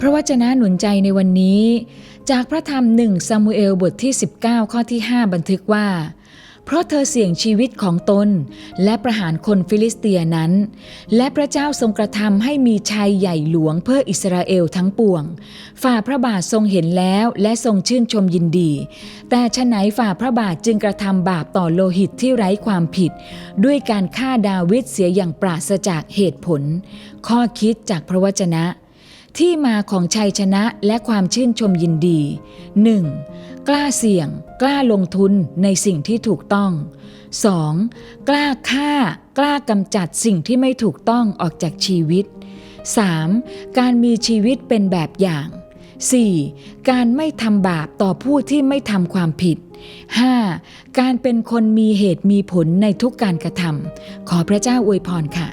พระวจนะหนุนใจในวันนี้ จากพระธรรมหนึ่งซามูเอลบทที่ 19 ข้อที่ 5 บันทึกว่า เพราะเธอเสี่ยงชีวิตของตน และประหารคนฟิลิสเตียนั้น และพระเจ้าทรงกระทำให้มีชัยใหญ่หลวงเพื่ออิสราเอลทั้งปวง ฝ่าพระบาททรงเห็นแล้วและทรงชื่นชมยินดี แต่ฉไหนฝ่าพระบาทจึงกระทำบาปต่อโลหิตที่ไร้ความผิด ด้วยการฆ่าดาวิดเสียอย่างปราศจากเหตุผล ข้อคิดจากพระวจนะ ที่มาของชัยชนะและความชื่นชมยินดี 1. กล้าเสี่ยง กล้าลงทุนในสิ่งที่ถูกต้อง 2. กล้าฆ่า กล้ากำจัดสิ่งที่ไม่ถูกต้องออกจากชีวิต 3. การมีชีวิตเป็นแบบอย่าง 4. การไม่ทำบาปต่อผู้ที่ไม่ทำความผิด 5. การเป็นคนมีเหตุมีผลในทุกการกระทำขอพระเจ้าอวยพรค่ะ